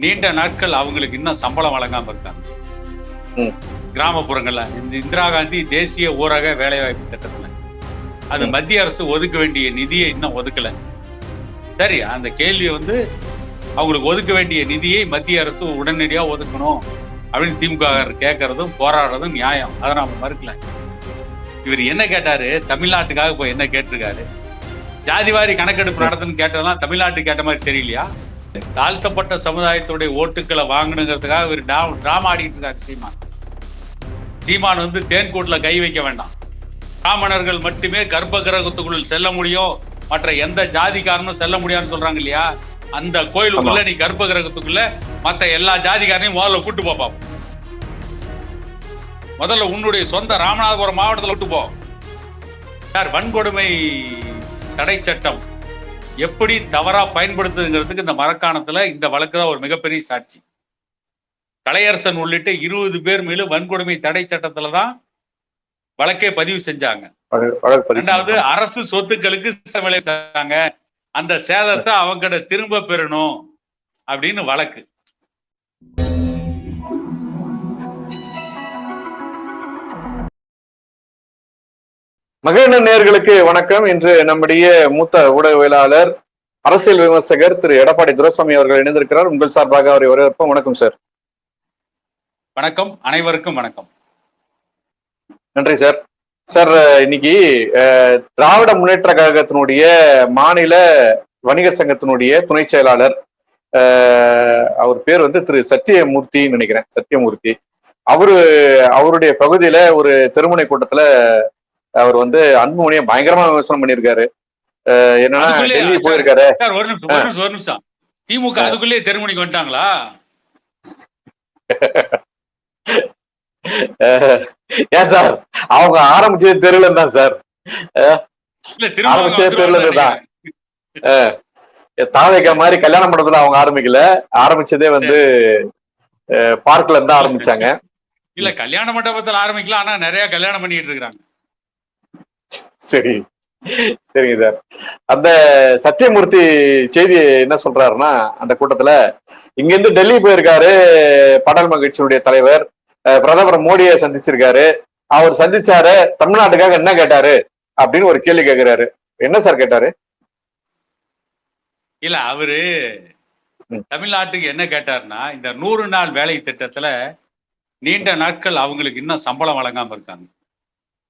நீண்ட நாட்கள் அவங்களுக்கு இன்னும் சம்பளம் வழங்காம இருக்காங்க. கிராமப்புறங்கள்ல இந்த இந்திரா காந்தி தேசிய ஊரக வேலைவாய்ப்பு திட்டத்துல. அது. மத்திய அரசு ஒதுக்க வேண்டிய நிதியை இன்னும் ஒதுக்கல. சரி அந்த கேள்வி வந்து அவங்களுக்கு ஒதுக்க வேண்டிய நிதியை மத்திய அரசு உடனடியா ஒதுக்கணும் அப்படின்னு திமுக கேட்கறதும் போராடுறதும் நியாயம். அதை நாம மறுக்கல. இவர் என்ன கேட்டாரு? தமிழ்நாட்டுக்காக போய் என்ன கேட்டிருக்காரு? ஜாதிவாரி கணக்கெடுப்பு நடத்துன்னு கேட்டதெல்லாம் தமிழ்நாட்டுக்கு கேட்ட மாதிரி தெரியலையா? தாழ்த்தப்பட்ட சமுதாயத்துடைய ஓட்டுக்களை வாங்கணுங்கிறதுக்காக இவர் டிராமா ஆடிட்டு இருக்காரு சீமான். சீமான் வந்து தேன்கூட்ல கை வைக்க வேண்டாம். பிராமணர்கள் மட்டுமே கர்ப்ப கிரகத்துக்குள் செல்ல முடியும். மற்ற எந்த ஜாதிக்காரனும் செல்ல முடியாதுன்னு சொல்றாங்க இல்லையா? அந்த கோயிலுக்குள்ள நீ கர்ப்ப கிரகத்துக்குள்ள மற்ற எல்லா ஜாதிக்காரனையும் முதல்ல கூட்டு போப்பா முதல்ல உன்னுடைய சொந்த ராமநாதபுரம் மாவட்டத்தில் விட்டு போ. சார் வன்கொடுமை தடை சட்டம். எப்படி தவறா பயன்படுத்துங்கிறதுக்கு இந்த மரக்காணத்துல இந்த வழக்கு தான் ஒரு மிகப்பெரிய சாட்சி. கலையரசன் உள்ளிட்ட இருபது பேர் மேலும் வன்கொடுமை தடை சட்டத்துல தான் வழக்கே பதிவு செஞ்சாங்க. ரெண்டாவது அரசு சொத்துக்களுக்கு விளைவிச்சாங்க அந்த சேதத்தை அவங்க திரும்ப பெறணும் அப்படின்னு வழக்கு. மகிழ்ந்த நேயர்களுக்கு வணக்கம். இன்று நம்முடைய மூத்த ஊடகவியலாளர் அரசியல் விமர்சகர் திரு எடப்பாடி துரைசாமி அவர்கள் இணைந்திருக்கிறார். உங்கள் சார்பாக அவரை வரவேற்போம். வணக்கம் சார். வணக்கம். அனைவருக்கும் வணக்கம். நன்றி சார். சார் இன்னைக்கு திராவிட முன்னேற்ற கழகத்தினுடைய மாநில வணிகர் சங்கத்தினுடைய துணை செயலாளர் அவர் பேர் வந்து திரு சத்தியமூர்த்தின்னு நினைக்கிறேன். சத்தியமூர்த்தி. அவரு அவருடைய பகுதியில ஒரு திருமண கூட்டத்துல அவர் வந்து அன்புமணியை பயங்கரமா விமர்சனம் பண்ணியிருக்காரு. என்னன்னா டெல்லி போயிருக்காரு. ஒரு நிமிஷம் ஒரு நிமிஷம் திமுக அதுக்குள்ளேயே தெருமணிக்கு வந்துட்டாங்களா? ஏன் சார்? அவங்க ஆரம்பிச்சது தெருல தான் சார். ஆரம்பிச்சதே தெருல தான். தாவேக்கா மாதிரி கல்யாண மண்டபத்துல அவங்க ஆரம்பிக்கல. ஆரம்பிச்சதே வந்து பார்க்ல இருந்து ஆரம்பிச்சாங்க. இல்ல கல்யாண மண்டபத்துல ஆரம்பிக்கலாம் ஆனா நிறைய கல்யாணம் பண்ணிட்டு இருக்காங்க சரி. சரிங்க சார். அந்த சத்தியமூர்த்தி செய்தி என்ன சொல்றாருன்னா அந்த கூட்டத்துல இங்க இருந்து டெல்லி போயிருக்காரு படல் மகிழ்ச்சியுடைய தலைவர். பிரதமர் மோடியை சந்திச்சிருக்காரு. அவர் சந்திச்சாரு தமிழ்நாட்டுக்காக என்ன கேட்டாரு? அப்படின்னு ஒரு கேள்வி கேக்குறாரு. என்ன சார் கேட்டாரு? இல்ல அவரு. தமிழ்நாட்டுக்கு என்ன கேட்டாருன்னா இந்த நூறு நாள் வேலை திட்டத்துல நீண்ட நாட்கள் அவங்களுக்கு இன்னும் சம்பளம் வழங்காம இருக்காங்க.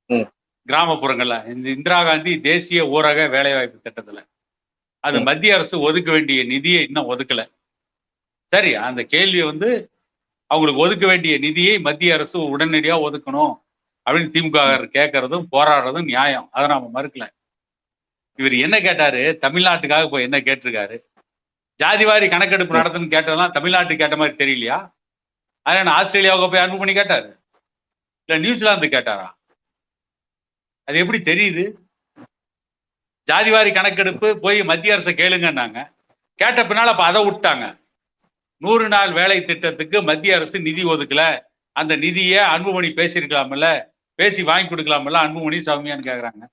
ம். கிராமப்புறங்கள்ல. இந்த இந்திரா காந்தி தேசிய ஊரக வேலைவாய்ப்பு திட்டத்துல. அது. மத்திய அரசு ஒதுக்க வேண்டிய நிதியை இன்னும் ஒதுக்கல. சரி அந்த கேள்வி வந்து அவங்களுக்கு ஒதுக்க வேண்டிய நிதியை மத்திய அரசு உடனடியா ஒதுக்கணும் அப்படின்னு திமுக கேட்கறதும் போராடுறதும் நியாயம். அதை நாம மறுக்கல. இவர் என்ன கேட்டாரு? தமிழ்நாட்டுக்காக போய் என்ன கேட்டிருக்காரு? ஜாதிவாரி கணக்கெடுப்பு நடத்துன்னு கேட்டதெல்லாம் தமிழ்நாட்டுக்கு கேட்ட மாதிரி தெரியலையா? அதான் ஆஸ்திரேலியாவுக்கு போய் அன்பு பண்ணி கேட்டாரு. இல்ல நியூசிலாந்து கேட்டாரா? அது எப்படி தெரியுது? ஜாதிவாரி கணக்கெடுப்பு போய் மத்திய அரசை கேளுங்கன்னாங்க. கேட்ட பின்னால அப்ப அதை விட்டாங்க. நூறு நாள் வேலை திட்டத்துக்கு மத்திய அரசு நிதி ஒதுக்கல. அந்த நிதியை அன்புமணி பேசியிருக்கலாம்ல. பேசி வாங்கி கொடுக்கலாம்ல. அன்புமணி சௌமியான்னு கேட்குறாங்க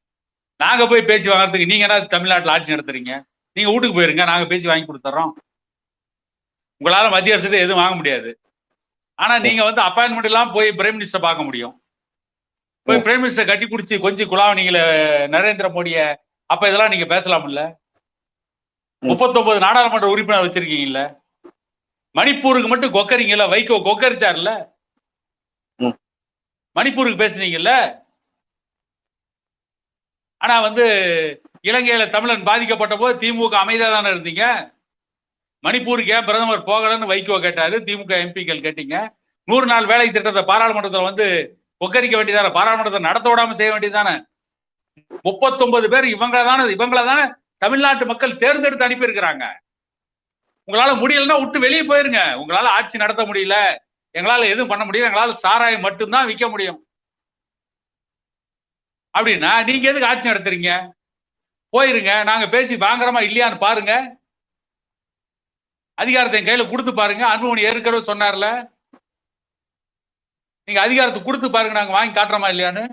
நாங்கள் போய் பேசி வாங்குறதுக்கு நீங்கள் என்ன தமிழ்நாட்டில் ஆட்சி நடத்துறீங்க? நீங்கள் வீட்டுக்கு போயிருங்க. நாங்கள் பேசி வாங்கி கொடுத்துறோம். உங்களால் மத்திய அரசு எதுவும் வாங்க முடியாது. ஆனால் நீங்கள் வந்து அப்பாயின்மெண்ட் எல்லாம் போய் பிரைம் மினிஸ்டர் பார்க்க முடியும். போய் பிரைம் மினிஸ்டர் கட்டி பிடிச்சி கொஞ்சம் குழாவணிங்கள நரேந்திர மோடிய அப்ப இதெல்லாம் நீங்க பேசலாம்ல. முப்பத்தொன்பது நாடாளுமன்ற உறுப்பினர் வச்சிருக்கீங்கல்ல? மணிப்பூருக்கு மட்டும் கொக்கரிங்கல்ல வைகோ கொக்கரிச்சார்ல. மணிப்பூருக்கு பேசுனீங்கல்ல? ஆனா வந்து இலங்கையில தமிழன் பாதிக்கப்பட்ட போது திமுக அமைதியா தானே இருந்தீங்க? மணிப்பூருக்கு ஏன் பிரதமர் போகலன்னு வைகோ கேட்டாரு திமுக எம்பிக்கள் கேட்டீங்க. நூறு நாள் வேலை திட்டத்தை பாராளுமன்றத்தில் வந்து கொக்கரிக்க வேண்டியதானே? பாராளுமன்றத்தை நடத்த விடாம செய்ய வேண்டியதானே முப்பத்தொன்பது பேர் இவங்கள தானே இவங்கள தானே தமிழ்நாட்டு மக்கள் தேர்ந்தெடுத்து அனுப்பியிருக்கிறாங்க. உங்களால முடியலன்னா விட்டு வெளியே போயிருங்க. உங்களால ஆட்சி நடத்த முடியல. எங்களால எதுவும் பண்ண முடியல. எங்களால சாராயம் மட்டும்தான் விற்க முடியும். அப்படின்னா நீங்க எதுக்கு ஆட்சி நடத்துறீங்க? போயிருங்க. நாங்க பேசி வாங்குறோமா இல்லையான்னு பாருங்க. அதிகாரத்தை என் கையில கொடுத்து பாருங்க. அன்புமணி ஏற்கனவே சொன்னார்ல. நீங்க அதிகாரத்தை கொடுத்து பாருங்க நாங்க வாங்கி காட்டுறோமா இல்லையான்னு.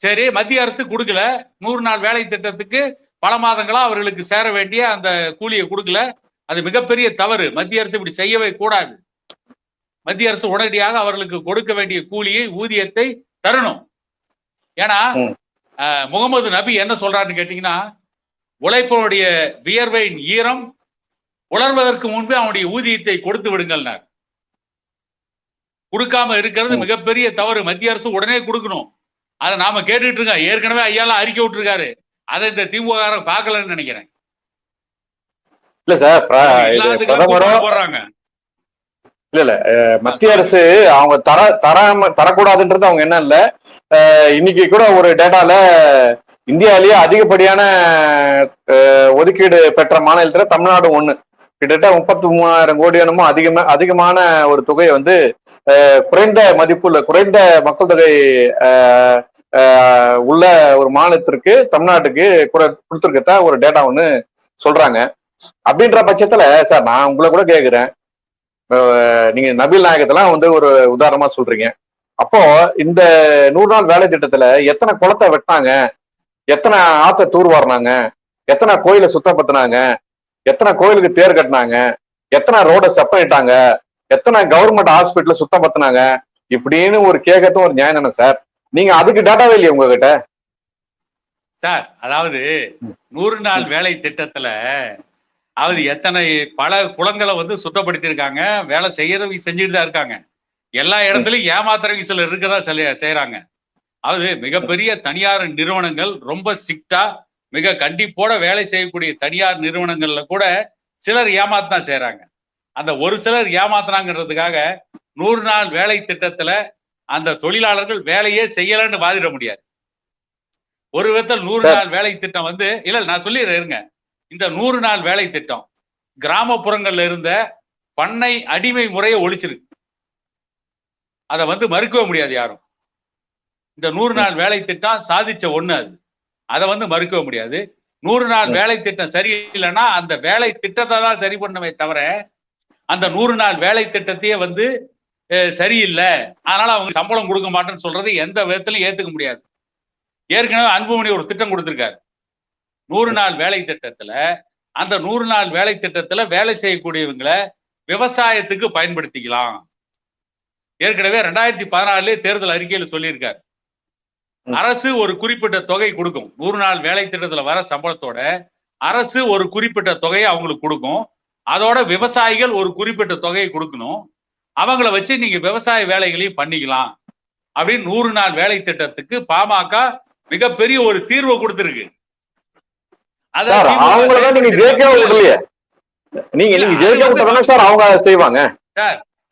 சரி மத்திய அரசு கொடுக்கல. நூறு நாள் வேலை திட்டத்துக்கு பல மாதங்களா அவர்களுக்கு சேர வேண்டிய அந்த கூலியை கொடுக்கல. அது மிகப்பெரிய தவறு. மத்திய அரசு இப்படி செய்யவே கூடாது. மத்திய அரசு உடனடியாக அவர்களுக்கு கொடுக்க வேண்டிய கூலியை ஊதியத்தை தரணும். ஏன்னா முகமது நபி என்ன சொல்றாருன்னு கேட்டீங்கன்னா உழைப்பவனுடைய வியர்வையின் ஈரம் உலர்வதற்கு முன்பே அவனுடைய ஊதியத்தை கொடுத்து விடுங்கள்னார். கொடுக்காம இருக்கிறது. மிகப்பெரிய தவறு. மத்திய அரசு உடனே கொடுக்கணும். அதை நாம கேட்டுட்டு இருக்கோம். ஏற்கனவே ஐயாலாம் அறிக்கை விட்டுருக்காரு. அதை இந்த திமுக பார்க்கலன்னு நினைக்கிறேன். இல்ல சார் போடுறாங்க. இல்ல இல்ல. மத்திய அரசு அவங்க தர தராம தரக்கூடாதுன்றது அவங்க என்ன இல்ல. இன்னைக்கு கூட ஒரு டேட்டால இந்தியாவிலேயே அதிகப்படியான ஒதுக்கீடு பெற்ற மாநிலத்துல தமிழ்நாடு ஒண்ணு. கிட்டத்தட்ட முப்பத்தி மூணாயிரம் கோடி என்னமோ அதிகமா அதிகமான ஒரு தொகையை வந்து குறைந்த மதிப்புள்ள குறைந்த மக்கள் தொகை உள்ள ஒரு மாநிலத்திற்கு தமிழ்நாட்டுக்கு குறை- ஒரு டேட்டா ஒண்ணு சொல்றாங்க. அப்படின்ற பட்சத்துல சார் நான் உங்களை கூட கேக்குறேன். நீங்க நபில் நாயகத்தெல்லாம் வந்து ஒரு உதாரணமா சொல்றீங்க. அப்போ இந்த நூறு நாள் வேலை திட்டத்துல எத்தனை குளத்தை வெட்டினாங்க? எத்தனை ஆத்த தூர் வாரினாங்க? எத்தனை கோயிலை சுத்தப்படுத்தினாங்க? எத்தனை கோயிலுக்கு தேர் கட்டினாங்க? எத்தனை ரோட செப்பரேட்டாங்க எத்தனை கவர்மெண்ட் ஹாஸ்பிட்டல சுத்தப்படுத்தினாங்க? இப்படின்னு ஒரு கேட்கறதும் ஒரு நியாயம் தானே சார் நீங்க அதுக்கு டேட்டாவே இல்லையா உங்ககிட்ட? சார் அதாவது நூறு நாள் வேலை திட்டத்துல அதாவது எத்தனை பல குளங்களை வந்து சுத்தப்படுத்தியிருக்காங்க வேலை செய்யறவங்க செஞ்சுட்டு தான் இருக்காங்க. எல்லா இடத்துலயும் ஏமாத்துறவங்க சிலர் இருக்கதான் செய்யறாங்க அதாவது மிகப்பெரிய தனியார் நிறுவனங்கள் ரொம்ப ஸ்ட்ரிக்டா மிக கண்டிப்போட வேலை செய்யக்கூடிய தனியார் நிறுவனங்கள்ல கூட சிலர் ஏமாத்தான் செய்யறாங்க அந்த ஒரு சிலர் ஏமாத்துனாங்கிறதுக்காக நூறு நாள் வேலை திட்டத்துல அந்த தொழிலாளர்கள் வேலையே செய்யலன்னு வாதிட முடியாது. ஒரு விதத்தில் நூறு. நாள் வேலை திட்டம் வந்து இல்ல நான் சொல்லிடுறேன் இருங்க. இந்த நூறு நாள் வேலை திட்டம் கிராமப்புறங்கள்ல இருந்த பண்ணை அடிமை முறையை ஒழிச்சிருக்கு. அதை வந்து மறுக்கவே முடியாது யாரும். இந்த நூறு நாள் வேலை திட்டம் சாதிச்ச ஒண்ணு அது. அதை வந்து மறுக்கவே முடியாது. நூறு நாள். வேலை திட்டம் சரியில்லைன்னா அந்த வேலை திட்டத்தை தான் சரி பண்ணவே தவிர அந்த நூறு நாள் வேலை திட்டத்தையே வந்து சரியில்லை. அதனால அவங்க சம்பளம் கொடுக்க மாட்டேன்னு சொல்றது எந்த விதத்திலும் ஏத்துக்க முடியாது. ஏற்கனவே அன்புமணி ஒரு திட்டம் கொடுத்திருக்காரு. நூறு நாள் வேலை திட்டத்துல அந்த நூறு நாள் வேலை திட்டத்துல வேலை செய்யக்கூடியவங்களை விவசாயத்துக்கு பயன்படுத்திக்கலாம். ஏற்கனவே ரெண்டாயிரத்தி பதினாலுலயே தேர்தல் அறிக்கையில சொல்லியிருக்காரு. அரசு ஒரு குறிப்பிட்ட தொகை கொடுக்கும். நூறு நாள் வேலை திட்டத்துல வர சம்பளத்தோட அரசு ஒரு குறிப்பிட்ட தொகையை அவங்களுக்கு கொடுக்கும். அதோட விவசாயிகள் ஒரு குறிப்பிட்ட தொகையை கொடுக்கணும். அவங்கள வச்சு நீங்க விவசாய வேலைகளையும் பண்ணிக்கலாம். அப்படின்னு நூறு நாள் வேலை திட்டத்துக்கு பாமக மிகப்பெரிய ஒரு தீர்வை கொடுத்திருக்கு. சார் நீங்க நீங்க ஜெயிக்க விட்டதானே சார் அவங்க செய்வாங்க?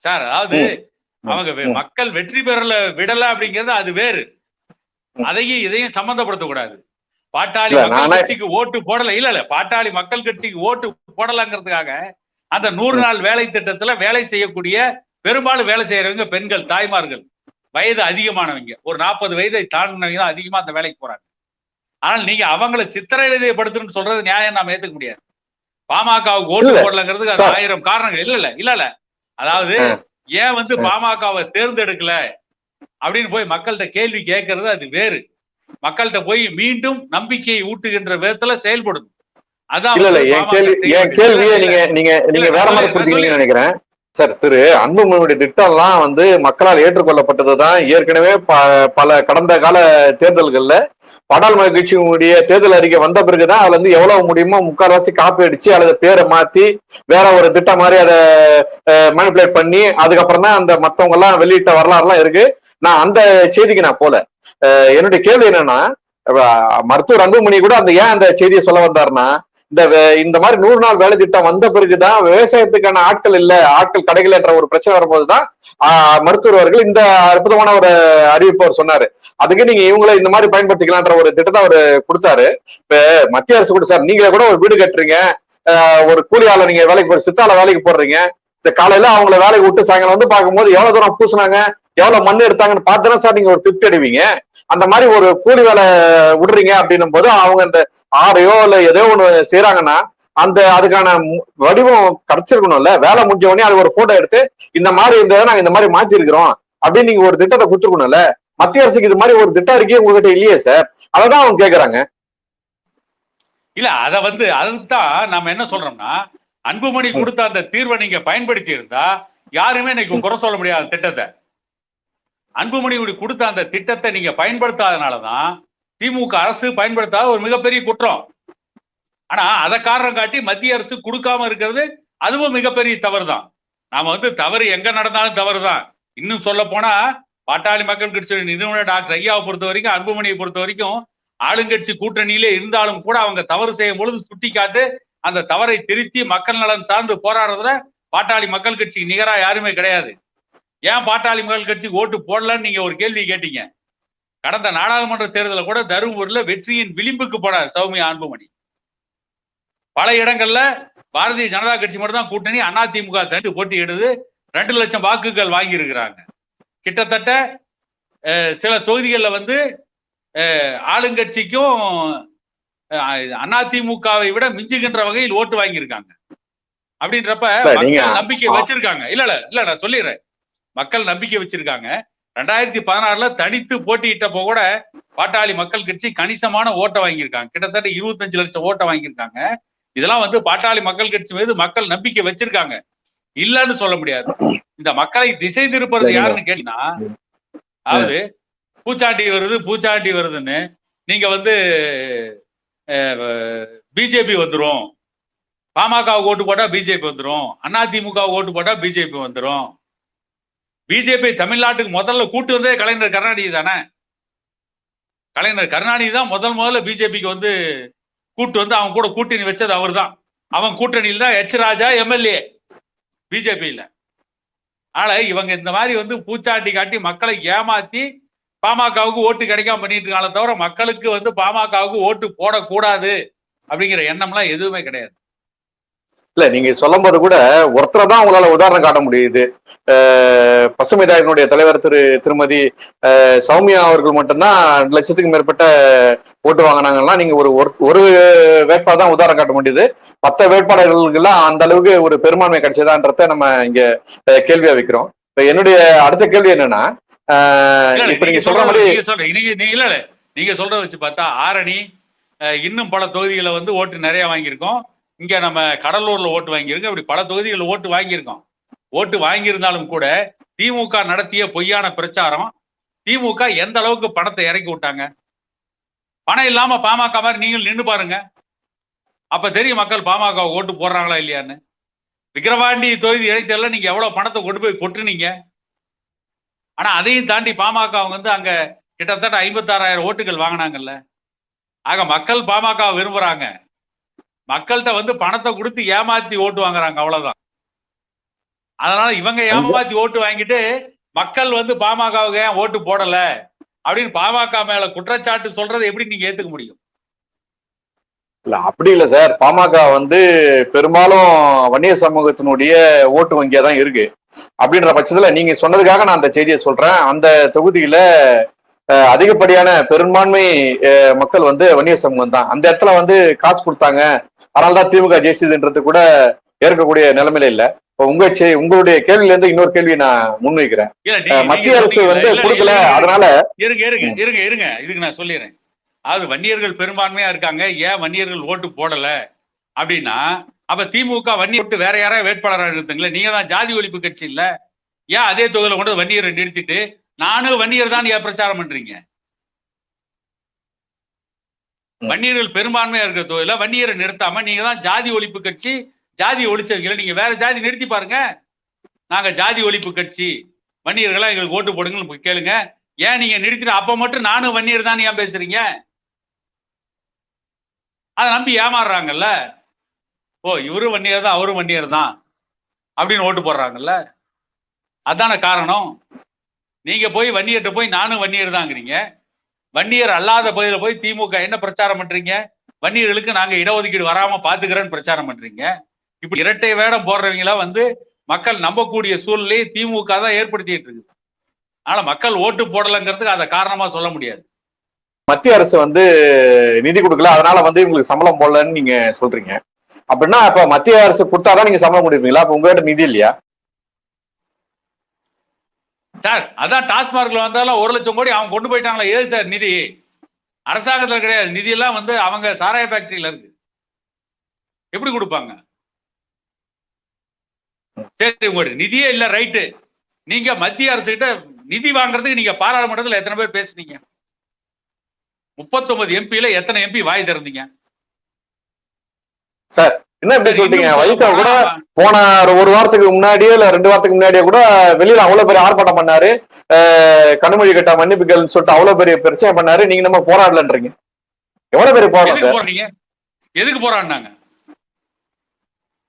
சார் அதாவது ம். அவங்க. மக்கள் வெற்றி பெறல விடல அப்படிங்கிறது அது வேறு. அதையும் இதையும் சம்பந்தப்படுத்தக்கூடாது பாட்டாளி இல்ல, மக்கள் கட்சிக்கு ஓட்டு போடல இல்ல இல்ல பாட்டாளி மக்கள் கட்சிக்கு ஓட்டு போடலங்கிறதுக்காக அந்த நூறு. நாள் வேலை திட்டத்துல வேலை செய்யக்கூடிய பெரும்பாலும் வேலை செய்யறவங்க பெண்கள் தாய்மார்கள் வயது அதிகமானவங்க ஒரு நாற்பது வயதை தாண்டினவங்க தான் அதிகமா அந்த வேலைக்கு போறாங்க ஆனால் நீங்க அவங்கள சித்திரவதைப்படுத்துன்னு சொல்றது நியாயம் நாம ஏத்துக்க முடியாது பாமகவுக்கு ஓட்டு போடலங்கிறதுக்கு அது. ஆயிரம் காரணங்கள் இல்ல இல்ல இல்ல இல்ல அதாவது. ஏன் வந்து. பாமகவை தேர்ந்தெடுக்கல அப்படின்னு போய் மக்கள்கிட்ட கேள்வி கேட்கறது அது வேறு மக்கள்கிட்ட போய் மீண்டும் நம்பிக்கையை ஊட்டுகின்ற விதத்துல செயல்படும் அதான் என். கேள்வியை நீங்க நீங்க நீங்க வேற மாதிரி புரிஞ்சுக்கீங்கன்னு நினைக்கிறேன் சார் திரு அன்புமணியுடைய திட்டம்லாம் வந்து மக்களால் ஏற்றுக்கொள்ளப்பட்டதுதான். ஏற்கனவே ப- பல கடந்த கால தேர்தல்கள்ல பாடாளுமன்ற கட்சியினுடைய தேர்தல் அறிக்கை வந்த பிறகுதான் அதுல இருந்து எவ்வளவு முடியுமோ முக்கால்வாசி காப்பி அடிச்சு அல்லது பேரை மாத்தி வேற ஒரு திட்டம் மாதிரி அதை மேனிபுலேட் பண்ணி அதுக்கப்புறம் தான் அந்த மத்தவங்க எல்லாம் வெளியிட்ட வரலாறுலாம் இருக்கு. நான் அந்த செய்திக்கு நான் போல. என்னுடைய கேள்வி என்னன்னா மருத்துவர் அன்புமணி கூட அந்த ஏன் அந்த செய்தியை சொல்ல வந்தாருன்னா இந்த வே- இந்த மாதிரி நூறு நாள் வேலை திட்டம் வந்த பிறகுதான் விவசாயத்துக்கான ஆட்கள் இல்ல ஆட்கள் கிடைக்கல என்ற ஒரு பிரச்சனை வரும்போதுதான் ஆஹ், மருத்துவர் அவர்கள் இந்த அற்புதமான ஒரு அறிவிப்பு அவர் சொன்னாரு. அதுக்கு நீங்க இவங்களை இந்த மாதிரி பயன்படுத்திக்கலாம்ன்ற ஒரு திட்டத்தை அவர் கொடுத்தாரு. இப்ப மத்திய அரசு கூட சார் நீங்களே கூட ஒரு வீடு கட்டுறீங்க ஒரு கூலியால நீங்க வேலைக்கு போற சித்தால வேலைக்கு போடுறீங்க. சரி, காலையில அவங்கள வேலைக்கு விட்டு சாயங்காலம் வந்து பார்க்கும்போது எவ்வளவு தூரம் பூசுனாங்க எவ்வளவு மண் எடுத்தாங்கன்னு பார்த்துதான் சார் நீங்க ஒரு திருப்தி அடைவீங்க? அந்த மாதிரி ஒரு கூலி வேலை விடுறீங்க அப்படின்னும் போது அவங்க இந்த ஆறையோ இல்ல ஏதோ ஒண்ணு செய்யறாங்கன்னா அந்த அதுக்கான மு- வடிவம் கிடைச்சிருக்கணும்ல. வேலை முடிஞ்ச உடனே அது ஒரு போட்டோ எடுத்து இந்த மாதிரி இருந்ததை நாங்க இந்த மாதிரி மாத்திருக்கிறோம் அப்படின்னு நீங்க ஒரு திட்டத்தை கொடுத்துருக்கணும்ல. மத்திய அரசுக்கு இது மாதிரி ஒரு திட்டம் இருக்கே உங்ககிட்ட இல்லையே சார். அதான் அவங்க கேக்குறாங்க. இல்ல அத வந்து அதுதான் நம்ம என்ன சொல்றோம்னா அன்புமணி கொடுத்த அந்த தீர்வை நீங்க பயன்படுத்தி இருந்தா யாருமே இன்னைக்கு குறை சொல்ல முடியாது திட்டத்தை. அன்புமணி கொடுத்த அந்த திட்டத்தை நீங்க பயன்படுத்தாதனாலதான் திமுக அரசு பயன்படுத்தாத ஒரு மிகப்பெரிய குற்றம். ஆனா அதை காரணம் காட்டி மத்திய அரசு கொடுக்காம இருக்கிறது அதுவும் மிகப்பெரிய தவறு தான் நாம வந்து தவறு எங்க நடந்தாலும் தவறு தான் இன்னும் சொல்ல போனா பாட்டாளி மக்கள் கட்சி நிறுவனர் டாக்டர் ஐயாவை பொறுத்த வரைக்கும் அன்புமணியை பொறுத்த வரைக்கும் ஆளுங்கட்சி கூட்டணியிலே இருந்தாலும் கூட அவங்க தவறு செய்யும் பொழுது சுட்டிக்காட்டு அந்த தவறை திருத்தி மக்கள் நலன் சார்ந்து போராடுறதுல பாட்டாளி மக்கள் கட்சிக்கு நிகரா யாருமே கிடையாது. ஏன் பாட்டாளி மக்கள் கட்சிக்கு ஓட்டு போடலன்னு நீங்க ஒரு கேள்வி கேட்டீங்க? கடந்த நாடாளுமன்ற தேர்தலில் கூட தருமபுரியில வெற்றியின் விளிம்புக்கு போனார் சௌமியா அன்புமணி. பல இடங்கள்ல பாரதிய ஜனதா கட்சி மட்டும் தான் கூட்டணி அதிமுக தண்டு போட்டியிடுது ரெண்டு லட்சம் வாக்குகள் வாங்கி இருக்கிறாங்க கிட்டத்தட்ட சில தொகுதிகளில் வந்து ஆளுங்கட்சிக்கும் அதிமுகவை விட மிஞ்சுகின்ற வகையில் ஓட்டு வாங்கியிருக்காங்க. அப்படின்றப்ப நம்பிக்கை வச்சிருக்காங்க. இல்ல இல்ல இல்ல நான் சொல்லிடுறேன். மக்கள் நம்பிக்கை வச்சிருக்காங்க. ரெண்டாயிரத்தி பதினாறுல தனித்து போட்டியிட்டப்போ கூட பாட்டாளி மக்கள் கட்சி கணிசமான ஓட்டை வாங்கியிருக்காங்க. கிட்டத்தட்ட இருபத்தஞ்சு லட்சம் ஓட்டை வாங்கியிருக்காங்க. இதெல்லாம் வந்து பாட்டாளி மக்கள் கட்சி மீது மக்கள் நம்பிக்கை வச்சிருக்காங்க. இல்லன்னு சொல்ல முடியாது. இந்த மக்களை திசை திருப்புறது. யாருன்னு கேட்டீங்கன்னா அதாவது பூச்சாண்டி வருது பூச்சாண்டி வருதுன்னு நீங்க வந்து பிஜேபி வந்துரும். பாமக ஓட்டு போட்டா பிஜேபி வந்துரும். அதிமுக ஓட்டு போட்டா பிஜேபி வந்துரும். பிஜேபி தமிழ்நாட்டுக்கு முதல்ல கூட்டு வந்தே கலைஞர் கருணாநிதி தானே? கலைஞர் கருணாநிதி தான் முதல் முதல்ல பிஜேபிக்கு வந்து கூட்டு வந்து அவன் கூட கூட்டணி வச்சது அவர் தான் அவன் கூட்டணியில் தான் எச் ராஜா எம்எல்ஏ பிஜேபியில் ஆனால் இவங்க இந்த மாதிரி வந்து பூச்சாட்டி காட்டி மக்களை ஏமாத்தி பாமகவுக்கு ஓட்டு கிடைக்காம பண்ணிட்டு இருக்காங்களே தவிர மக்களுக்கு வந்து பாமகவுக்கு ஓட்டு போடக்கூடாது அப்படிங்கிற எண்ணம்லாம் எதுவுமே கிடையாது. இல்ல நீங்க சொல்லும் போது கூட ஒருத்தரை தான் உங்களால உதாரணம் காட்ட முடியுது. அஹ், பசுமை தாயினுடைய தலைவர் திரு திருமதி சௌமியா அவர்கள் மட்டும்தான் ரெண்டு லட்சத்துக்கு மேற்பட்ட ஓட்டு வாங்கினாங்கன்னா நீங்க ஒரு ஒரு- வேட்பாளர் தான் உதாரணம் காட்ட முடியுது. மற்ற வேட்பாளர்களுக்கெல்லாம் அந்த அளவுக்கு ஒரு பெரும்பான்மை கிடைச்சதான்றத நம்ம இங்க கேள்வியா வைக்கிறோம். இப்ப என்னுடைய அடுத்த கேள்வி என்னன்னா இப்ப நீங்க சொல்ற மாதிரி இல்ல நீங்க சொல்றத வச்சு பார்த்தா ஆரணி இன்னும் பல தொகுதிகளை வந்து ஓட்டு நிறைய வாங்கியிருக்கோம். இங்க நம்ம கடலூர்ல ஓட்டு வாங்கியிருக்கோம். இப்படி பல தொகுதிகளில் ஓட்டு வாங்கியிருக்கோம். ஓட்டு வாங்கியிருந்தாலும் கூட திமுக நடத்திய பொய்யான பிரச்சாரம் திமுக எந்த அளவுக்கு பணத்தை இறக்கி விட்டாங்க? பணம் இல்லாம பாமக மாதிரி நீங்கள் நின்று பாருங்க. அப்ப தெரியும் மக்கள் பாமக ஓட்டு போடுறாங்களா இல்லையான்னு. விக்கிரவாண்டி தொகுதி இடைத்தேர்தல நீங்க எவ்வளவு பணத்தை கொண்டு போய் கொட்டுனீங்க? ஆனா அதையும் தாண்டி பாமக அவங்க வந்து அங்க கிட்டத்தட்ட ஐம்பத்தாறாயிரம் ஓட்டுகள் வாங்கினாங்கல்ல. ஆக மக்கள் பாமக விரும்புறாங்க. மக்கள்கிட்ட வந்து பணத்தை கொடுத்து ஏமாத்தி ஓட்டு வாங்குறாங்க அவ்வளவுதான். அதனால இவங்க ஏமாத்தி ஓட்டு வாங்கிட்டு மக்கள் வந்து பாமகவுக்கு ஏன் ஓட்டு போடல அப்படின்னு பாமக மேல குற்றச்சாட்டு சொல்றதை எப்படி நீங்க ஏத்துக்க முடியும்? இல்ல அப்படி இல்ல சார். பாமக வந்து பெரும்பாலும் வன்னிய சமூகத்தினுடைய ஓட்டு வங்கியா தான் இருக்கு. அப்படின்ற பட்சத்துல நீங்க சொன்னதுக்காக நான் அந்த செய்தியை சொல்றேன். அந்த தொகுதியில அதிகப்படியான பெரும்பான்மை மக்கள் வந்து வன்னியர் சமூகம் தான். அந்த இடத்துல வந்து காசு கொடுத்தாங்க. அதனாலதான் திமுக ஜெயிச்சதுன்றது கூட ஏற்கக்கூடிய நிலைமையில இல்ல. இப்ப உங்க உங்களுடைய கேள்வியில இருந்து இன்னொரு கேள்வியை நான் முன்வைக்கிறேன். மத்திய அரசு வந்து கொடுக்கல. அதனால இருங்க இருங்க இருங்க இருங்க. இதுக்கு நான் சொல்லிடுறேன். அதாவது வன்னியர்கள் பெரும்பான்மையா இருக்காங்க. ஏன் வன்னியர்கள் ஓட்டு போடல? அப்படின்னா அப்ப திமுக வன்னியர் ஓட்டு வேற யாராவது வேட்பாளராக நிறுத்துங்களேன் நீங்க தான் ஜாதி ஒழிப்பு கட்சி இல்ல. ஏன் அதே தொகுதியில கொண்டு வன்னியரை நிறுத்திட்டு நானும் வன்னியர் தான் ஏன் பிரச்சாரம் பண்றீங்க. வன்னியர்கள் பெரும்பான்மையா இருக்கிற தொகுதியில வன்னியரை நிறுத்தாம நீங்க தான் ஜாதி ஒழிப்பு கட்சி ஜாதி ஒழிச்சவங்கள நீங்க வேற ஜாதி நிறுத்தி பாருங்க. நாங்க ஜாதி ஒழிப்பு கட்சி. வன்னியர்களா எங்களுக்கு ஓட்டு போடுங்கன்னு கேளுங்க. ஏன் நீங்க நிறுத்திட்டு அப்ப மட்டும் நானும் வன்னியர் தான் ஏன் பேசுறீங்க? அதை நம்பி ஏமாறுறாங்கல்ல. ஓ இவரும் வன்னியர் தான் அவரும் வன்னியர் தான் அப்படின்னு ஓட்டு போடுறாங்கல்ல. அதான காரணம்? நீங்க போய் வன்னியர்கிட்ட போய் நானும் வன்னியர் தாங்கிறீங்க வன்னியர் அல்லாத பகுதியில் போய் திமுக என்ன பிரச்சாரம் பண்றீங்க? வன்னியர்களுக்கு நாங்க இடஒதுக்கீடு வராம பாத்துக்கிறேன்னு பிரச்சாரம் பண்றீங்க. இப்படி இரட்டை வேடம் போடுறவங்களாம் வந்து மக்கள் நம்பக்கூடிய சூழ்நிலையை திமுக தான் ஏற்படுத்திட்டு இருக்கு ஆனா மக்கள் ஓட்டு போடலைங்கிறதுக்கு அதை காரணமா சொல்ல முடியாது. மத்திய அரசு வந்து நிதி கொடுக்கல. அதனால வந்து இவங்களுக்கு சம்பளம் போடலன்னு நீங்க சொல்றீங்க. அப்படின்னா இப்ப மத்திய அரசு கொடுத்தாதான் நீங்க சம்பளம் கொடுப்பீங்களா? அப்ப உங்ககிட்ட நிதி இல்லையா? சார் அதான் டாஸ்மார்க்ல வந்தாலும் ஒரு லட்சம் கோடி அவங்க கொண்டு போயிட்டாங்களா. ஏது சார் நிதி? அரசாங்கத்தில் கிடையாது. நிதி எல்லாம் வந்து அவங்க சாராய ஃபேக்டரியில இருக்கு. எப்படி கொடுப்பாங்க? சரி உங்களுக்கு நிதியே இல்ல ரைட்டு. நீங்க மத்திய அரசு கிட்ட நிதி வாங்குறதுக்கு நீங்க பாராளுமன்றத்தில் எத்தனை பேர் பேசுனீங்க? முப்பத்தொன்பது எம்பியில எத்தனை எம்பி வாய் திறந்தீங்க? சார் என்ன இப்படி சொல்லிட்டீங்க? வைகோ கூட போன ஒரு- வாரத்துக்கு முன்னாடியோ இல்ல ரெண்டு வாரத்துக்கு முன்னாடியோ கூட வெளியில அவ்வளவு பெரிய ஆர்ப்பாட்டம் பண்ணாரு. அஹ் கனிமொழி கிட்ட மன்னிப்புகள்னு சொல்லிட்டு அவ்வளவு பெரிய பிரச்சனை பண்ணாரு. நீங்க நம்ம போராடலன்றீங்க. எவ்வளவு பெரிய போராட்டம் எதுக்கு போறான்னாங்க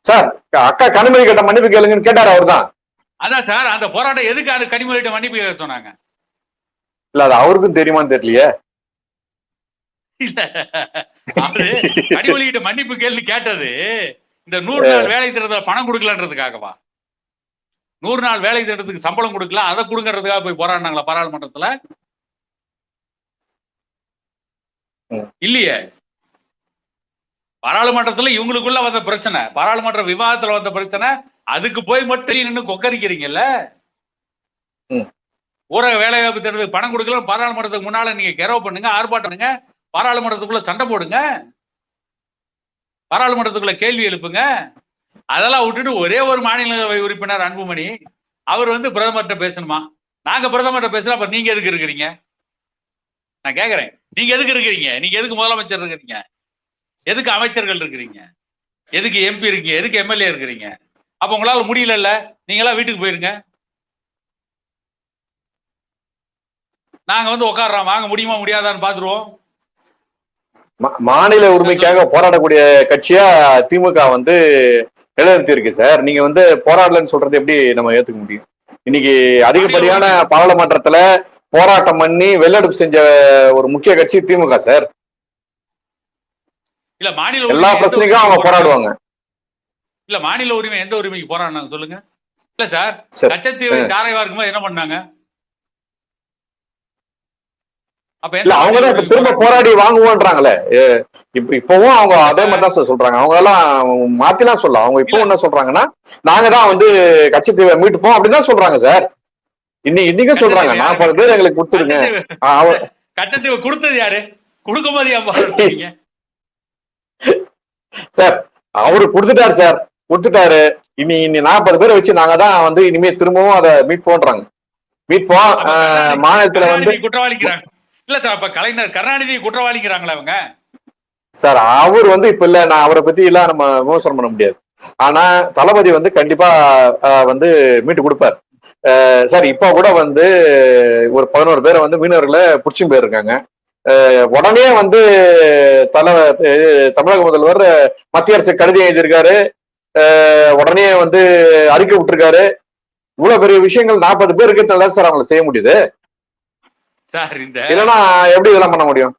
சார் அக்கா கனிமொழி கிட்ட மன்னிப்பு கேளுங்கன்னு கேட்டாரு அவர்தான். அதான் சார் அந்த போராட்டம் எதுக்கு? அது கனிமொழிட்ட மன்னிப்பு கேட்க சொன்னாங்க. இல்ல அது அவருக்கும் தெரியுமான்னு தெரியலையே. கனிமொழிகிட்ட மன்னிப்பு கேள்வி கேட்டது இந்த நூறு நாள் வேலை திட்டத்துல பணம் கொடுக்கலன்றதுக்காகவா? நூறு நாள் வேலை திட்டத்துக்கு சம்பளம் கொடுக்கல அதை கொடுங்கறதுக்காக போய் போராடினாங்களா பாராளுமன்றத்துல. இல்லையே. பாராளுமன்றத்துல இவங்களுக்குள்ள வந்த பிரச்சனை பாராளுமன்ற விவாதத்துல வந்த பிரச்சனை அதுக்கு போய் மட்டும் நின்று கொக்கரிக்கிறீங்கல்ல. ஊரக வேலைவாய்ப்பு திட்டத்துக்கு பணம் கொடுக்கல பாராளுமன்றத்துக்கு முன்னால நீங்க கெரவு பண்ணுங்க ஆர்ப்பாட்டம் பண்ணுங்க பாராளுமன்றத்துக்குள்ள சண்டை போடுங்க. பாராளுமன்றத்துக்குள்ள கேள்வி எழுப்புங்க. அதெல்லாம் விட்டுட்டு ஒரே ஒரு மாநிலங்களவை உறுப்பினர் அன்புமணி அவர் வந்து பிரதமர்கிட்ட பேசணுமா? நாங்க பிரதமர்கிட்ட பேசுறோம் அப்ப நீங்க எதுக்கு இருக்கிறீங்க? நான் கேக்குறேன். நீங்க எதுக்கு இருக்கிறீங்க? நீங்க எதுக்கு முதலமைச்சர் இருக்கிறீங்க? எதுக்கு அமைச்சர்கள் இருக்கிறீங்க? எதுக்கு எம்பி இருக்கீங்க? எதுக்கு எம்எல்ஏ இருக்கிறீங்க? அப்ப உங்களால முடியலல்ல. நீங்களா வீட்டுக்கு போயிருங்க. நாங்க வந்து உட்காடுறோம் வாங்க முடியுமா முடியாதான்னு பாத்துருவோம். மாநில உரிமைக்காக போராடக்கூடிய கட்சியா திமுக வந்து நிலைநிறுத்தி இருக்கு சார். நீங்க வந்து போராடலன்னு சொல்றது எப்படி நம்ம ஏத்துக்க முடியும்? இன்னைக்கு அதிகப்படியான பாராளுமன்றத்துல போராட்டம் பண்ணி வெள்ளெடுப்பு செஞ்ச ஒரு முக்கிய கட்சி திமுக சார். இல்ல மாநில எல்லா பிரச்சனைக்கும் அவங்க போராடுவாங்க. இல்ல மாநில உரிமை எந்த உரிமைக்கு போராடினாங்க சொல்லுங்க. இல்ல சார். தாரைவா இருக்கும்போது என்ன பண்ணாங்க அப்ப இல்ல அவங்க தான் இப்ப திரும்ப போராடி வாங்குவோன்றாங்களே. இப்பவும் அவங்க அதே மாதிரி தான் சார் சொல்றாங்க. அவங்க எல்லாம் மாத்திலாம் சொல்ல அவங்க இப்போ என்ன சொல்றாங்கன்னா நாங்க தான் வந்து கட்சித்தீவை மீட்டுப்போம் அப்படின்னு சொல்றாங்க சார். இன்னி இன்னைக்கும் சொல்றாங்க. நாற்பது பேர் எங்களுக்கு கொடுத்துருங்க. கச்சத்தீவை கொடுத்தது யாரு? கொடுக்கும் போது ஏன் போராடுறீங்க சார் அவரு கொடுத்துட்டாரு சார். கொடுத்துட்டாரு. இனி இனி நாற்பது பேரை வச்சு நாங்க தான் வந்து இனிமே திரும்பவும் அதை மீட்போன்றாங்க. மீட்போம். அப்ப ஆ, கருணாநிதி- மாநிலத்துல வந்து குற்றவாளிக்கிறாங்க. இல்ல சார் அப்ப கலைஞர் கருணாநிதி குற்றவாளிங்கிறாங்களா அவங்க. சார் அவர் வந்து இப்ப இல்ல நான் அவரை பத்தி எல்லாம் நம்ம விமர்சனம் பண்ண முடியாது. ஆனா தளபதி வந்து கண்டிப்பா வந்து மீட்டு கொடுப்பார். சார் இப்ப கூட வந்து ஒரு பதினோரு பேரை வந்து மீனவர்களை புடிச்சும் போயிருக்காங்க. உடனே வந்து தலை இது, தமிழக முதல்வர் மத்திய அரசு கடிதம் எழுதியிருக்காரு. உடனே வந்து அறிக்கை விட்டுருக்காரு. இவ்வளவு பெரிய விஷயங்கள் நாற்பது பேர் இருக்கிறதுனால சார் அவங்களை செய்ய முடியுது. சார் இந்த இல்லைன்னா எப்படி இதெல்லாம் பண்ண முடியும்?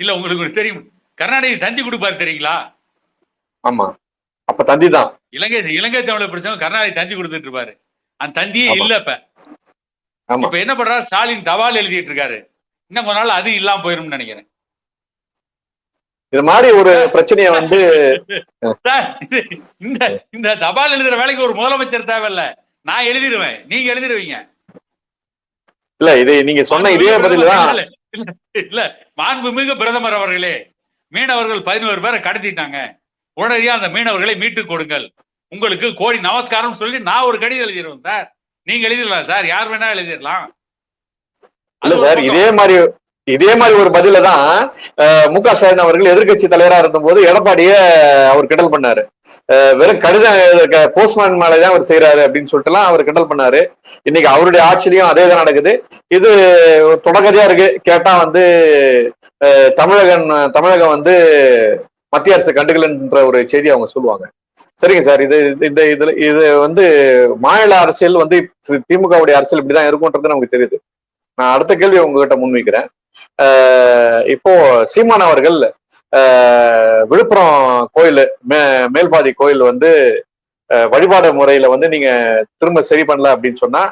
இல்ல உங்களுக்கு தெரியும். கருணாநிதி தந்தி கொடுப்பாரு தெரியுங்களா? ஆமா. அப்ப தந்தி தான் இலங்கை இலங்கை தமிழை பிரச்சனை கருணாநிதி தந்தி கொடுத்துட்டு இருப்பாரு அந்த தந்தியே. இல்ல இப்ப. இப்ப என்ன பண்றாரு? ஸ்டாலின் தபால் எழுதிட்டு இருக்காரு இன்னும் கொஞ்ச நாள் அது இல்லாம போயிரும்னு நினைக்கிறேன். இது மாதிரி ஒரு பிரச்சனையை வந்து இந்த இந்த தபால் எழுதுற வேலைக்கு ஒரு முதலமைச்சர் தேவையில்ல. நான் எழுதிடுவேன் நீங்க எழுதிடுவீங்க இல்ல இது நீங்க சொன்ன இதே பதில் தான். இல்ல, மாண்புமிகு பிரதமர் அவர்களே மீனவர்கள் பதினோரு பேரை கடத்திட்டாங்க. உடனடியா அந்த மீனவர்களை மீட்டுக் கொடுங்கள். உங்களுக்கு கோடி நமஸ்காரம் சொல்லி நான் ஒரு கடிதம் எழுதிடுவேன் சார். நீங்க எழுதிடலாம் சார். யார் வேணா எழுதிடலாம். இல்ல சார். இதே மாதிரி இதே மாதிரி ஒரு பதில தான் மு க ஸ்டாலின் அவர்கள் எதிர்க்கட்சி தலைவரா இருந்தபோது எடப்பாடிய அவர் கிண்டல் பண்ணாரு. வெறும் கடிதம் போஸ்ட்மேன் மேலதான் அவர் செய்யறாரு அப்படின்னு சொல்லிட்டு எல்லாம் அவர் கிண்டல் பண்ணாரு. இன்னைக்கு அவருடைய ஆட்சிலையும் அதே தான் நடக்குது. இது ஒரு இருக்கு. கேட்டா வந்து தமிழகன் தமிழகம் வந்து மத்திய அரசு கண்டுக்கலன்ற ஒரு செய்தி அவங்க சொல்லுவாங்க. சரிங்க சார். இது இந்த இதுல இது வந்து மாநில அரசியல் வந்து திமுகவுடைய அரசியல் இப்படிதான் இருக்கும்ன்றது நமக்கு தெரியுது. நான் அடுத்த கேள்வி உங்ககிட்ட முன்வைக்கிறேன். இப்போ சீமான் அவர்கள் விழுப்புரம் கோயில் மே மேல்பாதி கோயில் வந்து வழிபாடு முறையில வந்து நீங்க திரும்ப சரி பண்ணல அப்படின்னு சொன்னா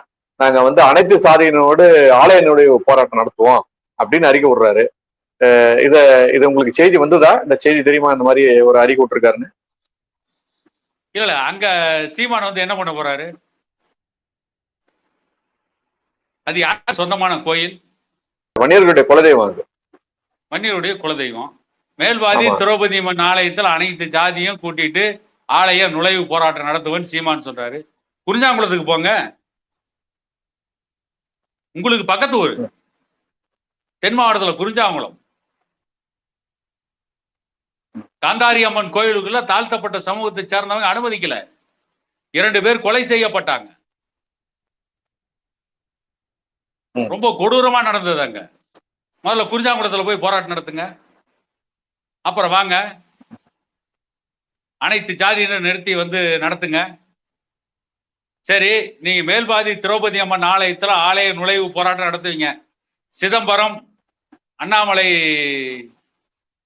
நாங்க வந்து அனைத்து சாதியினரோடு ஆலயனுடைய போராட்டம் நடத்துவோம் அப்படின்னு அறிக்கை விடுறாரு. ஆஹ் இத இது உங்களுக்கு செய்தி வந்ததா? இந்த செய்தி தெரியுமா? இந்த மாதிரி ஒரு அறிக்கை விட்டுருக்காருன்னு. இல்ல இல்ல அங்க சீமான் வந்து என்ன பண்ண போறாரு? அது யார் சொந்தமான கோயில்? வன்னியர்களுடைய குலதெய்வம் அது. மன்னியருடைய குலதெய்வம். மேல்வாதி. திரௌபதி அம்மன் ஆலயத்தில் அனைத்து ஜாதியும் கூட்டிட்டு ஆலய நுழைவு போராட்டம் நடத்துவேன்னு சீமான் சொல்றாரு. குறிஞ்சாங்குளத்துக்கு போங்க. உங்களுக்கு பக்கத்து ஊர். தென் மாவட்டத்துல குறிஞ்சாங்குளம். காந்தாரி அம்மன் கோயிலுக்குள்ள தாழ்த்தப்பட்ட சமூகத்தை சார்ந்தவங்க அனுமதிக்கல. இரண்டு பேர் கொலை செய்யப்பட்டாங்க ம். ரொம்ப கொடூரமா நடந்தது அங்க. முதல்ல குறிஞ்சாங்குளத்துல போய் போராட்டம் நடத்துங்க. அப்புறம் வாங்க. அனைத்து ஜாதியினர் நிறுத்தி வந்து நடத்துங்க. சரி நீங்க மேல்பாதி திரௌபதி அம்மன் ஆலயத்துல ஆலய நுழைவு போராட்டம் நடத்துவீங்க. சிதம்பரம் அண்ணாமலை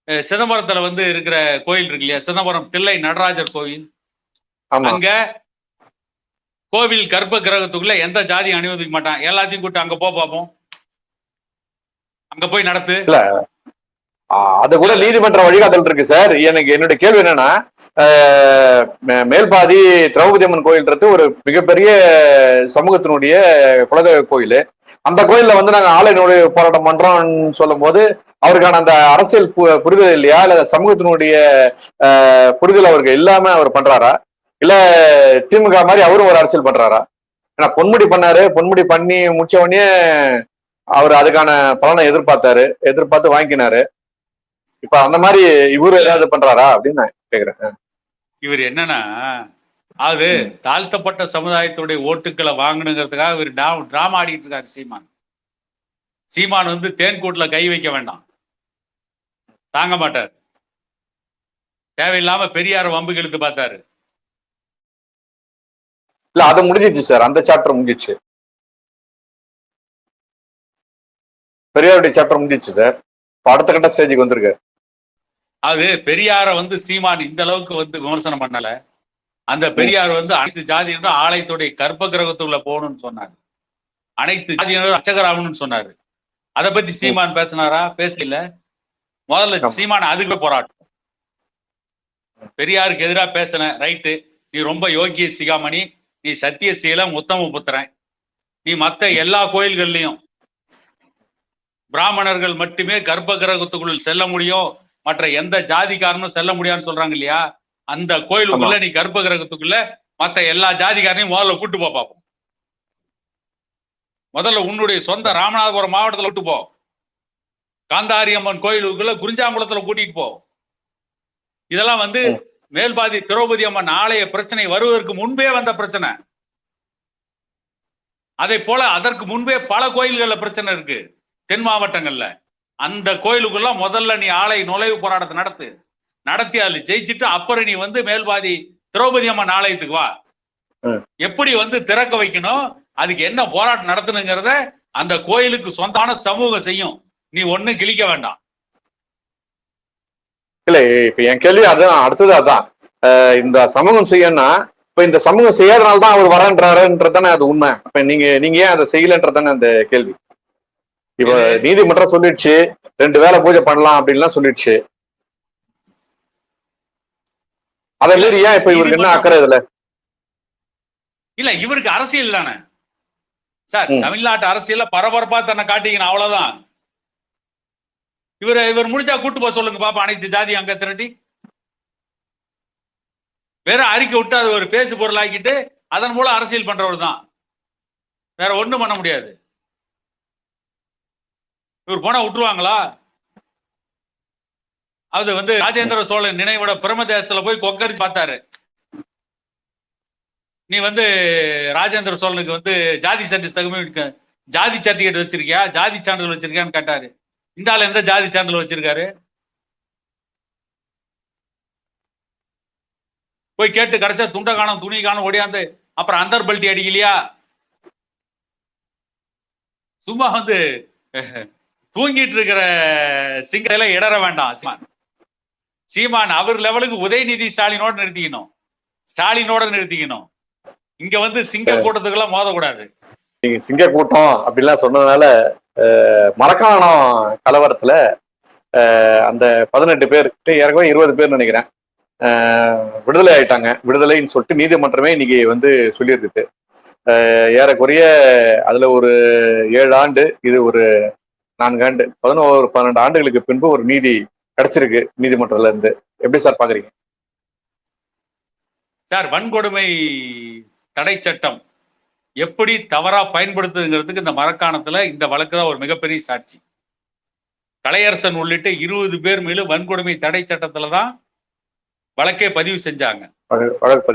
சிதம்பரத்துல வந்து இருக்கிற கோயில் இருக்கு இல்லையா? சிதம்பரம் தில்லை நடராஜர் கோயில் அங்க கோவில் கர்ப்ப கிரகத்துக்குள்ள எந்த ஜாதியும் அனுமதிக்க மாட்டான். எல்லாத்தையும் கூட்டு அங்க போ பார்ப்போம் அங்க போய் நடத்து. ஆ, அது கூட நீதிமன்ற வழிகாட்டல் இருக்கு சார். எனக்கு என்னுடைய கேள்வி என்னன்னா மே- மேல்பாதி திரௌபதி அம்மன் கோயில்ன்றது ஒரு மிகப்பெரிய சமூகத்தினுடைய குலதெய்வ கோயில். அந்த கோயில்ல வந்து நாங்க ஆலையினுடைய போராட்டம் பண்றோம்னு சொல்லும் போது அவருக்கான அந்த அரசியல் பு- புரிதல் இல்லையா? இல்ல சமூகத்தினுடைய புரிதல் அவருக்கு இல்லாம அவர் பண்றாரா? இல்ல திமுக மாதிரி அவரும் ஒரு அரசியல் பண்றாரா? ஏன்னா பொன்முடி பண்ணாரு பொன்முடி பண்ணி முடிச்ச உடனே அவர் அதுக்கான பலனை எதிர்பார்த்தாரு எதிர்பார்த்து வாங்கினாரு. இப்ப அந்த மாதிரி இவரு ஏதாவது பண்றாரா அப்படின்னு நான் கேக்குறேன். இவர் என்னன்னா அது தாழ்த்தப்பட்ட சமுதாயத்துடைய ஓட்டுக்களை வாங்கணுங்கிறதுக்காக இவர் டிராமா ஆடிட்டு இருக்காரு சீமான். சீமான் வந்து தேன்கூட்டுல கை வைக்க வேண்டாம். தாங்க மாட்டார். தேவையில்லாம பெரியார வம்புக்கு இழுத்து பார்த்தாரு. இல்ல அது முடிஞ்சிச்சு சார். அந்த சாப்டர் முடிஞ்சிச்சு. பெரியாருடைய சாப்டர் முடிஞ்சிச்சு சார். அடுத்த கட்ட ஸ்டேஜுக்கு வந்திருக்கு. அது பெரியார வந்து சீமான் இந்த அளவுக்கு வந்து விமர்சனம் பண்ணல. அந்த பெரியார் வந்து அனைத்து ஜாதியினரும் ஆலயத்துடைய கர்ப்ப கிரகத்துக்குள்ள போகணும்னு சொன்னார். அனைத்து ஜாதியினரும் அர்ச்சகராகணும்னு சொன்னாரு. அதை பத்தி சீமான் பேசினாரா? பேசல. முதல்ல. சீமான் அதுக்கு போராட்டம். பெரியாருக்கு எதிரா பேசின ரைட்டு. நீ ரொம்ப யோகிய சிகாமணி. நீ சத்தியசீலம் உத்தம புத்திரன். நீ மத்த எல்லா கோயில்கள்லயும் பிராமணர்கள் மட்டுமே கர்ப்ப கிரகத்துக்குள் செல்ல முடியும் மற்ற எந்த ஜாதிக்காரனும் செல்ல முடியாதுன்னு சொல்றாங்க இல்லையா? அந்த கோயிலுக்குள்ள நீ கர்ப்ப கிரகத்துக்குள்ள மத்த எல்லா ஜாதிக்காரனையும் முதல்ல கூட்டு போ பார்ப்போம் முதல்ல உன்னுடைய சொந்த ராமநாதபுரம் மாவட்டத்துல விட்டு போ. காந்தாரி அம்மன் கோயிலுக்குள்ள குறிஞ்சாங்குளத்துல கூட்டிட்டு போ. இதெல்லாம் வந்து. மேல்பாதி திரௌபதி அம்மன் ஆலய பிரச்சனை வருவதற்கு முன்பே வந்த பிரச்சனை. அதை போல அதற்கு முன்பே பல கோயில்கள்ல பிரச்சனை இருக்கு. தென் மாவட்டங்கள்ல. அந்த கோயிலுக்குள்ள முதல்ல நீ ஆலை நுழைவு போராட்டத்தை நடத்து. நடத்தி அதுல ஜெயிச்சுட்டு அப்புறம் நீ வந்து மேல்பாதி திரௌபதி அம்மன் ஆலயத்துக்கு வா. எப்படி வந்து திறக்க வைக்கணும்? அதுக்கு என்ன போராட்டம் நடத்தணுங்கிறத அந்த கோயிலுக்கு சொந்தான சமூகம் செய்யும். நீ ஒண்ணும் கிழிக்க வேண்டாம். இல்ல இப்ப என் கேள்வி அதான் அடுத்தது அதான். இந்த சமூகம் செய்யணும்னா இப்ப இந்த சமூகம் செய்யாதனால தான் அவர் வரன்றாருன்றதானே அது உண்மை. இப்ப நீங்க நீங்க ஏன் அதை செய்யலன்றதானே அந்த கேள்வி. இப்ப நீதிமன்றம் சொல்லிடுச்சு ரெண்டு வேளை பூஜை பண்ணலாம் அப்படின்லாம் சொல்லிடுச்சு. அதை மீறி ஏன் இப்ப இவருக்கு என்ன அக்கறை இதுல? இல்ல இவருக்கு அரசியல் தானே. சார். தமிழ்நாட்டு அரசியல்ல பரபரப்பா தன்னை காட்டிக்கணும் அவ்வளவுதான். இவர் இவர் முடிச்சா கூட்டு போக சொல்லுங்க பாப்பா அனைத்து ஜாதி அங்க திரட்டி. வெறும் அறிக்கை விட்டு அது ஒரு பேசு பொருளாக்கிட்டு அதன் மூலம் அரசியல் பண்றவர் தான். வேற ஒண்ணும் பண்ண முடியாது. இவர் போனா விட்டுருவாங்களா? அது வந்து ராஜேந்திர சோழன் நினைவிட பிரமதேசத்துல போய் கொக்கரி பார்த்தாரு. நீ வந்து ராஜேந்திர சோழனுக்கு வந்து ஜாதி சர்டிஃபிகேட் தகுமை ஜாதி சர்டிஃபிகேட் வச்சிருக்கியா? ஜாதி சான்றிதழ் வச்சிருக்கியான்னு கேட்டாரு. இந்த ஆள் எந்த ஜாதி சான்றிதழ் வச்சிருக்காரு? போய் கேட்டு கடைசியா துண்டை காணும் துணி காணும் ஓடியாந்து அப்புறம் அந்தர் பல்ட்டி அடிக்கலையா? சும்மா வந்து தூங்கிட்டு இருக்கிற சிங்கத்தில இடற வேண்டாம் சீமான். சீமான் அவர் லெவலுக்கு உதயநிதி ஸ்டாலினோட நிறுத்திக்கணும். ஸ்டாலினோட நிறுத்திக்கணும். இங்க வந்து சிங்க கூட்டத்துக்கெல்லாம் மோதக்கூடாது. நீங்க சிங்க கூட்டம் அப்படிலாம் சொன்னதுனால மரக்காணம் கலவரத்துல அந்த பதினெட்டு பேர் ஏற்கனவே இருபது பேர் நினைக்கிறேன். விடுதலை ஆயிட்டாங்க. விடுதலைன்னு சொல்லிட்டு நீதிமன்றமே இன்னைக்கு வந்து சொல்லியிருக்குது ஏறக்குறைய அதுல ஒரு ஏழு ஆண்டு இது ஒரு நான்கு ஆண்டு பதினோரு பன்னெண்டு ஆண்டுகளுக்கு பின்பு ஒரு நீதி கிடைச்சிருக்கு நீதிமன்றத்துல இருந்து. எப்படி சார் பாக்குறீங்க? சார் வன்கொடுமை தடை சட்டம் எப்படி தவறா பயன்படுத்துங்கிறதுக்கு இந்த மரக்காணத்துல இந்த வழக்கு தான் ஒரு மிகப்பெரிய சாட்சி. கலையரசன் உள்ளிட்ட இருபது பேர் மேலும் வன்கொடுமை தடை சட்டத்துல தான் வழக்கே பதிவு செஞ்சாங்க.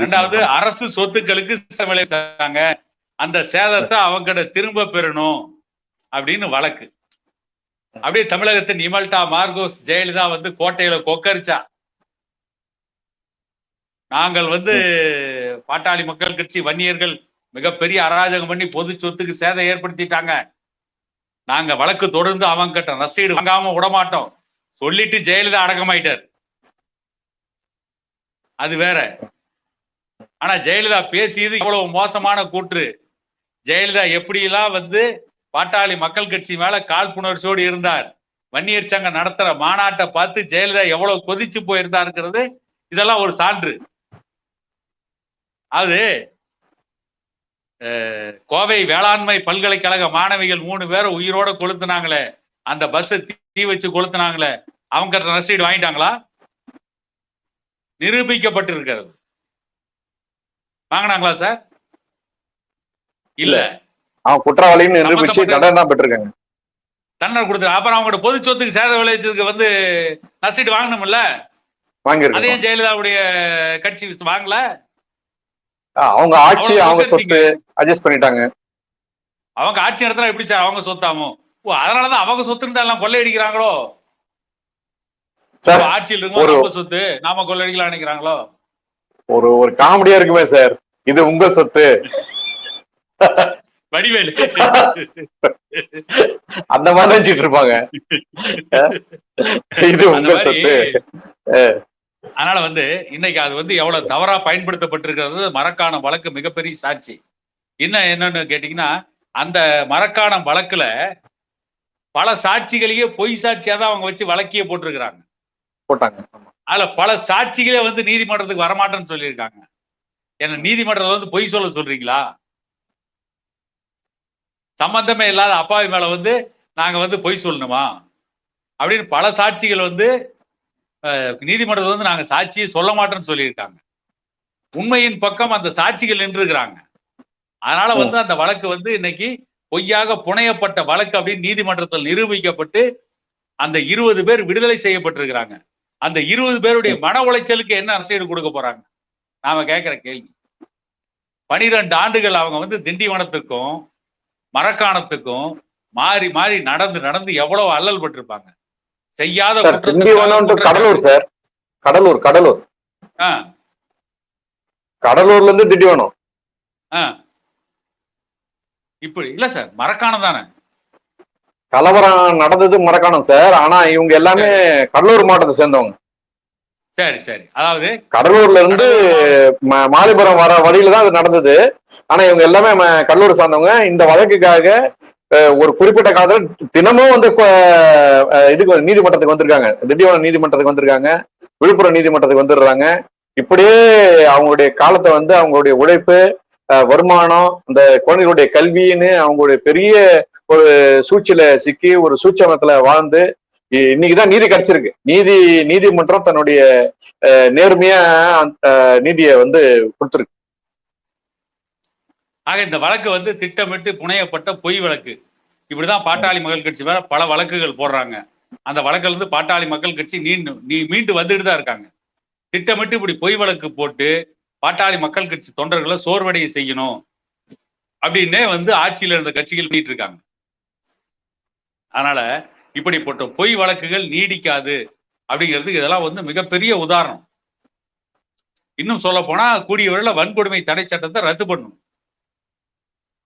ரெண்டாவது அரசு சொத்துக்களுக்கு விளைவிச்சாங்க அந்த சேதத்தை அவங்ககிட்ட திரும்ப பெறணும் அப்படின்னு வழக்கு. அப்படியே தமிழகத்தின் இமல்டா மார்கோஸ் ஜெயலலிதா வந்து கோட்டையில கொக்கரிச்சா. நாங்கள் வந்து பாட்டாளி மக்கள் கட்சி வன்னியர்கள் மிகப்பெரிய அராஜகம் பண்ணி பொது சொத்துக்கு சேதம் ஏற்படுத்திட்டாங்க. நாங்க வழக்கு தொடர்ந்து அவங்க கிட்ட ரசீடு வாங்காம விடமாட்டோம். சொல்லிட்டு ஜெயலலிதா அடக்கமாயிட்டார். அது வேற. ஆனா ஜெயலலிதா பேசியது இவ்வளவு மோசமான கூற்று. ஜெயலலிதா எப்படியெல்லாம் வந்து பாட்டாளி மக்கள் கட்சி மேல காழ்ப்புணர்ச்சியோடு இருந்தார். வன்னியர் சங்கம் நடத்துற மாநாட்டை பார்த்து ஜெயலலிதா எவ்வளவு கொதிச்சு போயிருந்தாருங்கிறது இதெல்லாம் ஒரு சான்று. அது கோவை வேளாண்மை பல்கலைக்கழக மாணவிகள் மூணு பேரை உயிரோட கொளுத்துனாங்களே. அந்த பஸ் தீ வச்சு கொளுத்துனாங்களே. அவங்க ரசீடு வாங்கிட்டாங்களா? நிரூபிக்கப்பட்டிருக்கிறது. வாங்கினாங்களா சார் இல்ல. குற்றவாளின்னு நிரூபிச்சு தான் பெற்றிருக்காங்க. தண்டனை கொடுத்து அப்புறம் அவங்களோட பொது சொத்துக்கு சேத விளைவிச்சதுக்கு வந்து நஷ்டீடு வாங்கணும்ல? அதையும் ஜெயலலிதாவுடைய கட்சி வாங்கல? அவங்க ஆட்சி அவங்க. சொத்து அட்ஜஸ்ட் பண்ணிட்டாங்க. அவங்க ஆட்சி நடத்தினா எப்படி சார் அவங்க சொத்தாமோ? ஓ அதனாலதான் அவங்க சொத்து இருந்தா எல்லாம் கொள்ளையடிக்கிறாங்களோ? சார் ஆட்சியில் இருக்கும் சொத்து நாம கொள்ளையடிக்கலாம் நினைக்கிறாங்களோ? ஒரு ஒரு காமெடியா இருக்குமே சார். இது உங்க சொத்து. வடிவேலு. அந்த மாதிரி நினைச்சிட்டு இருப்பாங்க. இது உங்க சொத்து. அதனால வந்து இன்னைக்கு அது வந்து எவ்வளவு தவறா பயன்படுத்தப்பட்டிருக்கிறது மரக்காணம் வழக்கு மிகப்பெரிய சாட்சி. என்ன என்னன்னு கேட்டீங்கன்னா அந்த மரக்காணம் வழக்குல பல சாட்சிகளையே பொய் சாட்சியா தான் அவங்க வச்சு வழக்கியே போட்டிருக்கிறாங்க. போட்டாங்க. அதுல பல சாட்சிகளே வந்து நீதிமன்றத்துக்கு வரமாட்டேன்னு சொல்லியிருக்காங்க. என்ன நீதிமன்றத்தை வந்து பொய் சொல்ல சொல்றீங்களா? சம்பந்தமே இல்லாத அப்பாவி மேல வந்து நாங்க வந்து பொய் சொல்லணுமா? அப்படின்னு பல சாட்சிகள் வந்து அஹ், நீதிமன்றத்தை வந்து நாங்க சாட்சியை சொல்ல மாட்டோம்னு சொல்லியிருக்காங்க. உண்மையின் பக்கம் அந்த சாட்சிகள் நின்றுக்கிறாங்க அதனால வந்து அந்த வழக்கு வந்து இன்னைக்கு பொய்யாக புனையப்பட்ட வழக்கு அப்படின்னு நீதிமன்றத்தில் நிரூபிக்கப்பட்டு அந்த இருபது பேர் விடுதலை செய்யப்பட்டிருக்கிறாங்க. அந்த இருபது பேருடைய மன உளைச்சலுக்கு என்ன அரசியல் கொடுக்க போறாங்க? நாம கேட்கிற கேள்வி. பனிரெண்டு ஆண்டுகள் அவங்க வந்து திண்டிவனத்துக்கும் மரக்காணத்துக்கும் மாறி மாறி நடந்து நடந்து எவ்வளவு அல்லல் பட்டிருப்பாங்க. செய்யாத கடலூர் சார். கடலூர் கடலூர். கடலூர்ல இருந்து திண்டிவனம். இப்படி இல்ல சார் மரக்காணம் தானே. கலவரம் நடந்தது மறக்கணும் சார். ஆனா இவங்க எல்லாமே கடலூர் மாவட்டத்தை சேர்ந்தவங்க. சரி சரி. அதாவது கடலூர்ல இருந்து மாலிபுரம் வர வழியில தான் அது நடந்தது. ஆனா இவங்க எல்லாமே கடலூர் சார்ந்தவங்க. இந்த வழக்குக்காக ஒரு குறிப்பிட்ட காலத்துல தினமும் வந்து இதுக்கு நீதிமன்றத்துக்கு வந்திருக்காங்க. திண்டிவனம் நீதிமன்றத்துக்கு வந்திருக்காங்க. விழுப்புரம் நீதிமன்றத்துக்கு வந்துடுறாங்க. இப்படியே அவங்களுடைய காலத்தை வந்து அவங்களுடைய உழைப்பு வருமானம் இந்த குழந்தைகளுடைய கல்வின்னு அவங்களுடைய பெரிய ஒரு சூழ்ச்சியில சிக்கி ஒரு சூட்சமத்துல வாழ்ந்து இன்னைக்குதான் நீதி கிடைச்சிருக்கு. நீதி நீதிமன்றம் தன்னுடைய நேர்மையா நீதியை வந்து கொடுத்துருக்கு. ஆக இந்த வழக்கு வந்து திட்டமிட்டு புனையப்பட்ட பொய் வழக்கு. இப்படிதான் பாட்டாளி மக்கள் கட்சி மேல பல வழக்குகள் போடுறாங்க. அந்த வழக்குல இருந்து பாட்டாளி மக்கள் கட்சி நீண்டு நீ மீண்டு வந்துட்டு தான் இருக்காங்க. திட்டமிட்டு இப்படி பொய் வழக்கு போட்டு பாட்டாளி மக்கள் கட்சி தொண்டர்களை சோர்வடைய செய்யணும். அப்படின்னே வந்து ஆட்சியில் இருந்த கட்சிகள் பண்ணிட்டு இருக்காங்க. அதனால இப்படிப்பட்ட பொய் வழக்குகள் நீடிக்காது அப்படிங்கிறதுக்கு இதெல்லாம் வந்து மிகப்பெரிய உதாரணம். இன்னும் சொல்ல போனா கூடிய விரைவில் வன்கொடுமை தடை சட்டத்தை ரத்து பண்ணணும்.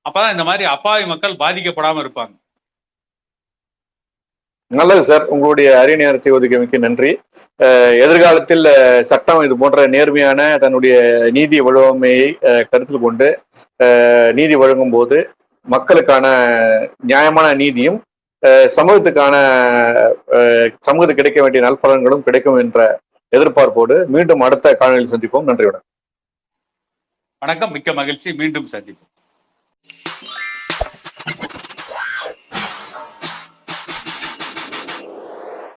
அப்பதான் இந்த மாதிரி அப்பாவி மக்கள் பாதிக்கப்படாம இருப்பாங்க. நல்லது சார். உங்களுடைய அரிய நேரத்தை ஒதுக்கியமைக்கு நன்றி. எதிர்காலத்தில் சட்டம் இது போன்ற நேர்மையான தன்னுடைய நீதி வழுவமையை அஹ், கருத்தில் கொண்டு நீதி வழங்கும் போது மக்களுக்கான நியாயமான நீதியும் சமூகத்துக்கான சமூகத்துக்கு கிடைக்க வேண்டிய நல்பலன்களும் கிடைக்கும் என்ற எதிர்பார்ப்போடு மீண்டும் அடுத்த காணொலியில் சந்திப்போம். நன்றியுடன். வணக்கம். மிக்க மகிழ்ச்சி. மீண்டும் சந்திப்போம்.